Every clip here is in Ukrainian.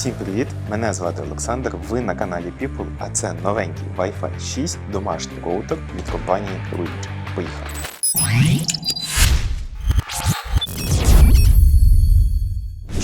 Всім привіт! Мене звати Олександр. Ви на каналі People, а це новенький Wi-Fi 6 домашній роутер від компанії Ruigi. Поїхали!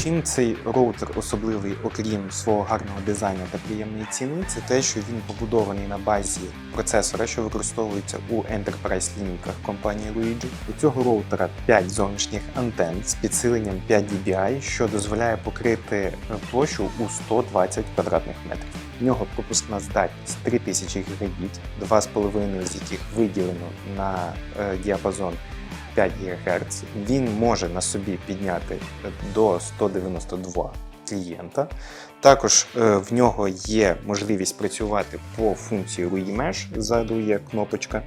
Чим цей роутер особливий, окрім свого гарного дизайну та приємної ціни, це те, що він побудований на базі процесора, що використовується у Enterprise лінійках компанії Luigi. У цього роутера 5 зовнішніх антенн з підсиленням 5 dBi, що дозволяє покрити площу у 120 квадратних метрів. В нього пропускна здатність 3000 гігабіт, 2,5 з яких виділено на е, діапазон 5 ГГц. Він може на собі підняти до 192 клієнта. Також е, в нього є можливість працювати по функції RUI Mesh, ззаду є кнопочка.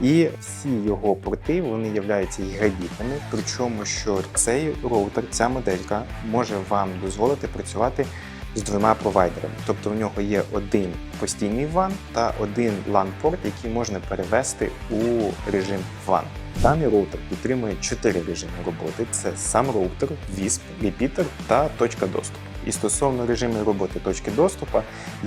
І всі його порти вони являються гігабітними, причому що цей роутер, ця моделька може вам дозволити працювати з двома провайдерами. Тобто в нього є один постійний WAN та один LAN-порт, який можна перевести у режим WAN. Даний роутер підтримує чотири режими роботи: це сам роутер, WISP, Repeater та точка доступу. І стосовно режиму роботи точки доступу,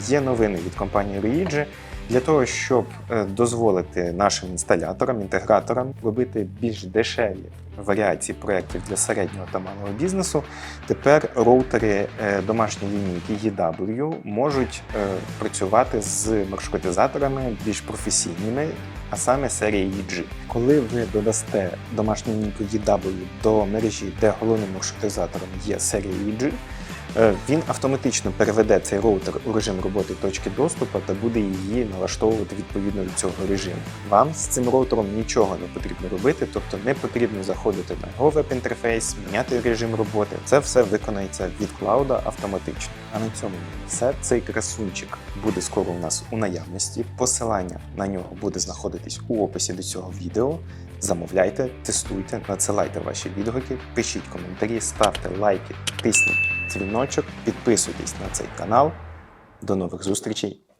є новини від компанії Ruigi для того, щоб е, дозволити нашим інсталяторам, інтеграторам робити більш дешеві варіації проєктів для середнього та малого бізнесу. Тепер роутери е, домашньої лінійки EW можуть е, працювати з маршрутизаторами більш професійними, а саме серії EG. Коли ви додасте домашню лінійку EW до мережі, де головним маршрутизатором є серія EG, Він автоматично переведе цей роутер у режим роботи точки доступу та буде її налаштовувати відповідно до цього режиму. Вам з цим роутером нічого не потрібно робити, тобто не потрібно заходити на його веб-інтерфейс, міняти режим роботи. Це все виконається від клауда автоматично. А на цьому все. Цей красунчик буде скоро у нас у наявності. Посилання на нього буде знаходитись у описі до цього відео. Замовляйте, тестуйте, надсилайте ваші відгуки, пишіть коментарі, ставте лайки, тисніть дзвіночок, підписуйтесь на цей канал. До нових зустрічей!